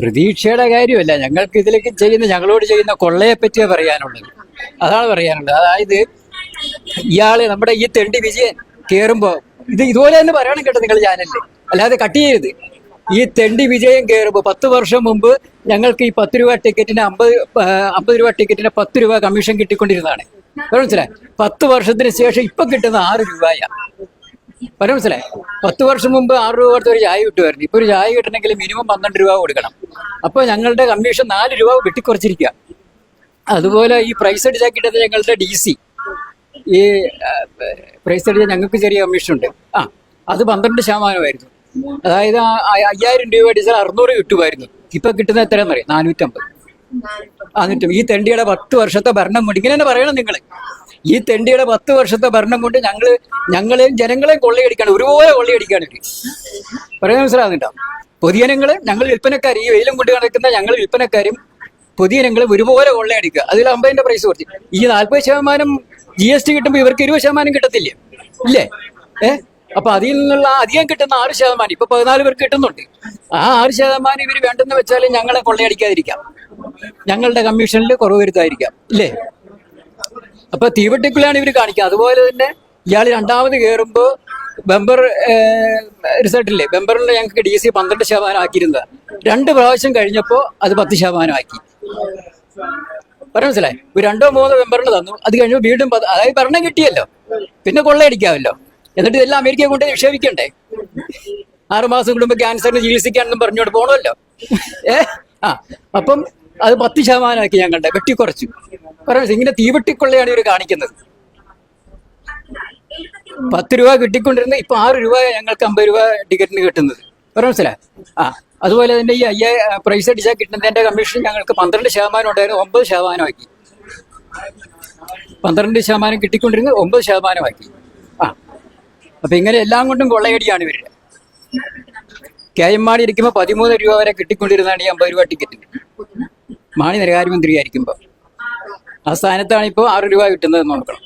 പ്രതീക്ഷയുടെ കാര്യമല്ല. ഞങ്ങൾക്ക് ഇതിലേക്ക് ചെയ്യുന്ന ഞങ്ങളോട് ചെയ്യുന്ന കൊള്ളയെ പറ്റിയേ പറയാനുള്ളത്. അതാണ് പറയാനുള്ളത്. അതായത് ഇയാൾ നമ്മുടെ ഈ തെണ്ടി വിജയൻ കേറുമ്പോ ഇത് ഇതുപോലെ തന്നെ പറയണം കേട്ടോ നിങ്ങൾ ചാനലിൽ അല്ലാതെ കട്ട് ചെയ്യരുത്. ഈ തെണ്ടി വിജയം കയറുമ്പോൾ പത്ത് വർഷം മുമ്പ് ഞങ്ങൾക്ക് ഈ പത്ത് രൂപ ടിക്കറ്റിന് അമ്പത് അമ്പത് രൂപ ടിക്കറ്റിന് പത്ത് രൂപ കമ്മീഷൻ കിട്ടിക്കൊണ്ടിരുന്നതാണ്. മനസ്സിലായി? പത്ത് വർഷത്തിന് ശേഷം ഇപ്പൊ കിട്ടുന്ന ആറ് രൂപയാണ് മനസ്സിലായി? പത്ത് വർഷം മുമ്പ് ആറ് രൂപ കൊടുത്ത് ഒരു ചായ കിട്ടുമായിരുന്നു. ഇപ്പൊ ഒരു ചായ കിട്ടണമെങ്കിൽ മിനിമം പന്ത്രണ്ട് രൂപ കൊടുക്കണം. അപ്പോൾ ഞങ്ങളുടെ കമ്മീഷൻ നാല് രൂപ വെട്ടിക്കുറച്ചിരിക്കുക അതുപോലെ ഈ പ്രൈസ് അടിച്ചാൽ ഞങ്ങളുടെ ഡി സി ഈ പ്രൈസ് അടിച്ചാൽ ഞങ്ങൾക്ക് ചെറിയ കമ്മീഷൻ ഉണ്ട്. ആ അത് പന്ത്രണ്ട് ശതമാനമായിരുന്നു. അതായത് അയ്യായിരം രൂപ അടിച്ചാൽ അറുന്നൂറ് കിട്ടുമായിരുന്നു. ഇപ്പൊ കിട്ടുന്ന എത്രയാന്ന് അറിയാം? നാനൂറ്റമ്പത്. എന്നിട്ടും ഈ തെണ്ടിയുടെ പത്ത് വർഷത്തെ ഭരണം കൊണ്ട് ഇങ്ങനെ തന്നെ പറയണം നിങ്ങൾ ഈ തെണ്ടിയുടെ പത്ത് വർഷത്തെ ഭരണം കൊണ്ട് ഞങ്ങൾ ഞങ്ങളെയും ജനങ്ങളെയും കൊള്ളയടിക്കാണ്. ഒരുപോലെ കൊള്ളയടിക്കാണ് പറയാൻ മനസ്സിലാകുന്നുണ്ടോ പൊതുജനങ്ങൾ ഞങ്ങൾ വിൽപ്പനക്കാർ ഈ വെയിലും കൊണ്ട് നടക്കുന്ന ഞങ്ങൾ വിൽപ്പനക്കാരും പൊതുജനങ്ങളെ ഒരുപോലെ കൊള്ളയടിക്കുക. അതിൽ അമ്പതിന്റെ പ്രൈസ് കുറച്ച്. ഈ നാൽപ്പത് ശതമാനം ജി എസ് ടി കിട്ടുമ്പോൾ ഇവർക്ക് ഇരുപത് ശതമാനം കിട്ടത്തില്ലേ? ഇല്ലേ? ഏ? അപ്പൊ അതിൽ നിന്നുള്ള അധികം കിട്ടുന്ന ആറ് ശതമാനം. ഇപ്പൊ പതിനാല് പേർക്ക് കിട്ടുന്നുണ്ട്. ആ ആറ് ശതമാനം ഇവർ വേണ്ടെന്ന് വെച്ചാൽ ഞങ്ങളെ കൊള്ളയടിക്കാതിരിക്കാം. ഞങ്ങളുടെ കമ്മീഷനിൽ കുറവ് വരുത്താതിരിക്കാം. ഇല്ലേ? അപ്പൊ തീവട്ടിക്കുള്ളിലാണ് ഇവർ കാണിക്കുക അതുപോലെ തന്നെ ഇയാൾ രണ്ടാമത് കയറുമ്പോ ബമ്പർ റിസൾട്ടില്ലേ ബമ്പറിൽ ഞങ്ങൾക്ക് ഡി സി പന്ത്രണ്ട് ശതമാനം ആക്കിയിരുന്നത്. രണ്ട് പ്രാവശ്യം കഴിഞ്ഞപ്പോൾ അത് പത്ത് ശതമാനം ആക്കി. പറഞ്ഞ മനസ്സിലായി ഒരു രണ്ടോ മൂന്നോ മെമ്പറിന് തന്നു. അത് കഴിഞ്ഞു വീണ്ടും അതായത് ഭരണം കിട്ടിയല്ലോ. പിന്നെ കൊള്ളയടിക്കാമല്ലോ. എന്നിട്ട് ഇതെല്ലാം അമേരിക്കയെ കൊണ്ട് നിക്ഷേപിക്കണ്ടേ? ആറുമാസം കൂടുമ്പോൾ ക്യാൻസറിന് ചികിത്സിക്കാണെന്നും പറഞ്ഞുകൊണ്ട് പോകണമല്ലോ ഏ? ആ അപ്പം അത് പത്ത് ശതമാനമാക്കി ഞങ്ങളുടെ വെട്ടിക്കുറച്ചു. പറഞ്ഞു ഇങ്ങനെ തീവെട്ടിക്കൊള്ളയാണ് ഇവർ കാണിക്കുന്നത്. പത്ത് രൂപ കിട്ടിക്കൊണ്ടിരുന്ന ഇപ്പൊ ആറ് രൂപ ഞങ്ങൾക്ക് അമ്പത് രൂപ ടിക്കറ്റിന് കിട്ടുന്നത്. മനസ്സിലായി? ആ അതുപോലെ തന്നെ ഈ അയ്യ പ്രൈസ് അടിച്ചാൽ കിട്ടുന്നതിന്റെ കമ്മീഷൻ ഞങ്ങൾക്ക് പന്ത്രണ്ട് ശതമാനം ഉണ്ടായിരുന്നു ഒമ്പത് ശതമാനമാക്കി പന്ത്രണ്ട് ശതമാനം കിട്ടിക്കൊണ്ടിരുന്നത് ഒമ്പത് ശതമാനമാക്കി ആ അപ്പൊ ഇങ്ങനെ എല്ലാം കൊണ്ടും കൊള്ളയടിയാണ് ഇവർ. കെ എം മാണി ഇരിക്കുമ്പോൾ പതിമൂന്ന് രൂപ വരെ കിട്ടിക്കൊണ്ടിരുന്നതാണ് ഈ അമ്പത് രൂപ ടിക്കറ്റ് മാണി ധനകാര്യമന്ത്രി ആയിരിക്കുമ്പോൾ ആ സ്ഥാനത്താണ് ഇപ്പോൾ ആറ് രൂപ കിട്ടുന്നത് നോക്കണം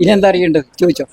ഇനി എന്താ അറിയേണ്ടത്? ചോദിച്ചോ.